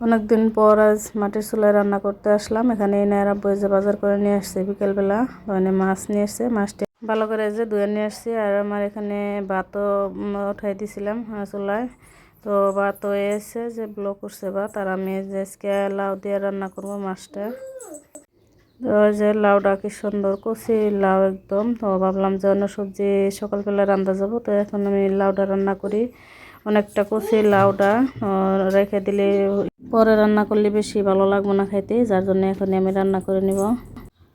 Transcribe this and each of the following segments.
অনেকদিন পর আজ মাটির চুলায় রান্না করতে আসলাম। এখানে এনারা বইজে বাজার করে নিয়ে আসছে বিকেলবেলা। ওখানে মাছ নিয়ে এসছে মাছটি ভালো করে যে ধুয়ে নিয়ে আসছি। আর আমার এখানে ভাতও উঠাই দিছিলাম আহ, চুলায়। তো ভাত হয়ে এসে যে ব্লক করছে ভাত। আর আমি যে আজকে লাউ দিয়ে রান্না করব মাছটা। তো যে লাউটা কি সুন্দর কষি লাউ একদম। তো ভাবলাম যে অন্য সবজি সকালবেলা রান্না যাব। তো এখন আমি লাউটা রান্না করি। অনেকটা কষি লাউটা রেখে দিলে পরে রান্না করলে বেশি ভালো লাগবে না খাইতে যার জন্য এখন আমি রান্না করে নিব।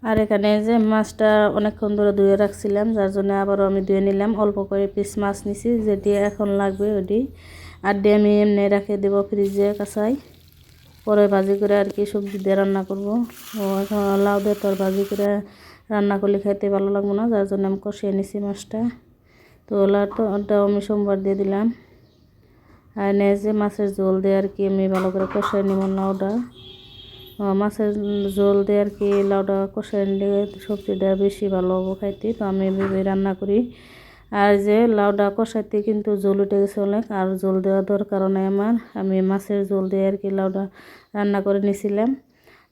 আর এখানে যে মাছটা অনেকক্ষণ ধরে ধুয়ে রাখছিলাম, যার জন্য আবারও আমি ধুয়ে নিলাম। অল্প করে পিস মাছ নিছি যেটি এখন লাগবে ওটি আর দিয়ে আমি এমনি রেখে দেবো ফ্রিজে কাঁচাই। পরে ভাজি করে আর কি সবজি দিয়ে রান্না করব। ও, এখন লাউ দিয়ে তোর ভাজি করে রান্না করলে খাইতে ভালো লাগবে না, যার জন্য আমি কষিয়ে নিছি মাছটা। তো লাউটাও আমি সোমবার দিয়ে দিলাম। আর যে মাছের ঝোল দিয়ে আর কি আমি ভালো করে কষাই নিব লাউটা ও, মাছের ঝোল দিয়ে আর কি লাউটা কষাই নিলে সবজিটা বেশি ভালো হব খাইতে। তো আমি এভাবে রান্না করি। আর যে লাউটা কষাইতে কিন্তু জল উঠে গেছে অনেক আর জল দেওয়া দরকার নাই আমার। আমি মাছের ঝোল দিয়ে আর কি লাউটা রান্না করে নিয়েছিলাম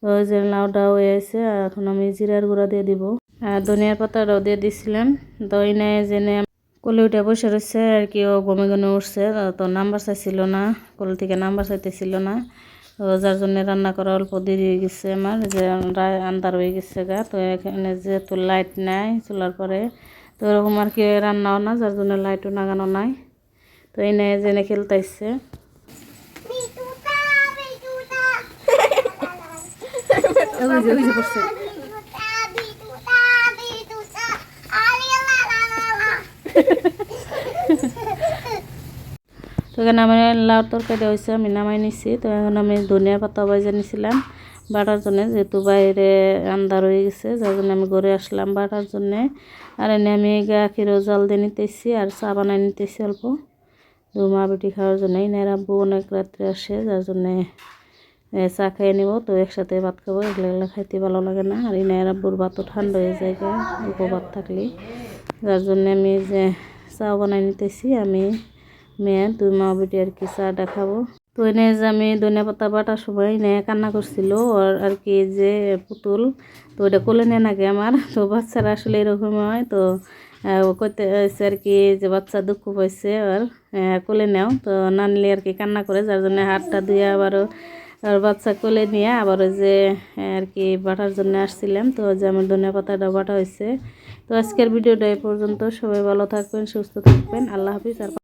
ওই যে লাউটা হয়ে আছে এখন আমি জিরার গুঁড়া দিয়ে দিব। আর ধনিয়ার পাতাটাও দিয়ে দিছিলাম। দই নেয় জেনে কোলে উঠে বসে রয়েছে আর কি ও গমে গমে উঠছে তো নাম্বার চাইছিল না কোল থেকে নাম্বার চাইতেছিল না তো যার জন্য রান্না করা অল্প দেরি হয়ে গেছে আমার যে রায় আন্ধার হয়ে গেছে গা তো এখানে যেহেতু লাইট নাই চুলার পরে তো ওরকম আর কি রান্নাও না যার জন্য লাইটও লাগানো নাই তো এই নিয়ে জেনে খেলতে আসছে Bituta, bituta. ওই যে ওই যে তো এখানে আমি লাউ তরকারি হয়েছে আমি নামাই নিছি। তো এখন আমি ধনিয়া পাতা বাজে নিছিলাম বাটার জন্য যেহেতু বাইরে আন্ধার হয়ে গেছে যার জন্য আমি ঘরে আসলাম বাটার জন্যে। আর এনে আমি গাখিরও জল দিয়ে নিতেছি আর চা বানাই নিতেছি অল্প। মা বেটি খাওয়ার জন্য এনারা আব্বু অনেক রাত্রে আসে যার জন্যে চা খেয়ে নিব। তো একসাথে ভাত খাব এগুলো খাইতে ভালো লাগে না। আর এনার আব্বুর ভাতও ঠান্ডা হয়ে যায় গা, থাকলে যার জন্য আমি যে চা বানাই নিতেছি, আমি মেয়ে, দুই মা বেটি আর কি চাটা খাব। তো এনে যে আমি ধনিয়া পাতা বাটার সময় এনে কান্না করছিল, আর আর কি যে পুতুল, তো ওটা কোলে নেয় নাকি আমার? তো বাচ্চারা আসলে এরকম হয়, তো কইতে হয়েছে আর কি যে বাচ্চা দুঃখ পাইছে, আর কোলে নেও। তো না নিলে আর কি কান্না করে, যার জন্য হাতটা ধুয়ে আবারও আর বাচ্চা কোলে নিয়ে আবার ওই যে আর কি বাটার জন্য আসছিলাম। তো যে আমার ধনিয়া পাতাটা বাটা হয়েছে তো আজকের ভিডিওটা এই পর্যন্ত। সবাই ভালো থাকবেন, সুস্থ থাকবেন। আল্লাহ হাফিজ। আর